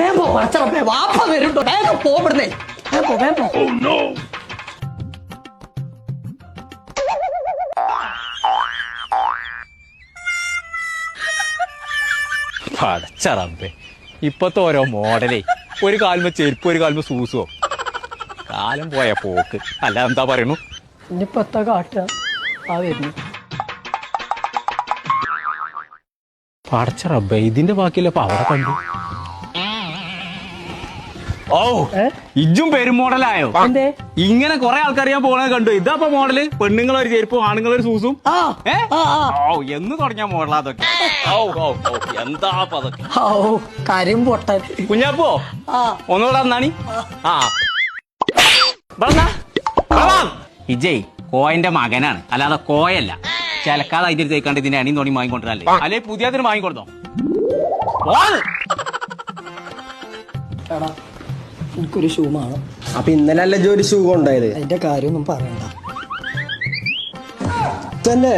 വേഗം പോ പടച്ചറപ്പേ വാപ്പ വരുണ്ടോ വേഗം പടച്ചറമ്പേ ഇപ്പത്തെ ഓരോ മോഡലേ. ഒരു കാലം ചെരുപ്പ് ഒരു കാലം സൂസോ. കാലം പോയ പോക്ക്. അല്ല എന്താ പറയണു? ഇനിയിപ്പോ എത്താ കാട്ടുക? ആ വരുന്നു. പടച്ചറമ്പേ ഇതിന്റെ ബാക്കിയില്ല അപ്പൊ അവിടെ കണ്ടു? ഓ? ഇജും പെരുമോഡലായോ ഇങ്ങനെ കൊറേ ആൾക്കാർ ഞാൻ പോണത് കണ്ടു. ഇതാ ഇപ്പൊ മോഡൽ. പെണ്ണുങ്ങളൊരു ചെരുപ്പും ആണുങ്ങളൊരു സൂസും. ഒരു ഏ? ഓ എന്ന് തുടങ്ങിയ മോഡലാ അതൊക്കെ. ഓ ഓ ഓ എന്താ അതൊക്കെ? ഓ കാര്യം പൊട്ടൻ. കുഞ്ഞാപ്പോ ആ. ഒന്നുകൂടെ നാണി ആ. വന്നാ. വാ. ഇജയ് കോയന്റെ മകനാണ്. അല്ലാതെ കോയല്ല. ചിലക്കാതെ അതിന്റെ അടുത്ത് തേക്കാണ്ട് ഇതിന്റെ അണിയും തോണി വാങ്ങിക്കൊണ്ടല്ലേ അല്ലെ പുതിയതിന് വാങ്ങിക്കൊടുത്തോ? എടാ എനിക്കൊരു ഷൂ വേണം. അപ്പൊ ഇന്നലെ അല്ല ജോലി ഷൂ കൊണ്ടായത് അതിന്റെ കാര്യമൊന്നും പറയണ്ട. തന്നെ.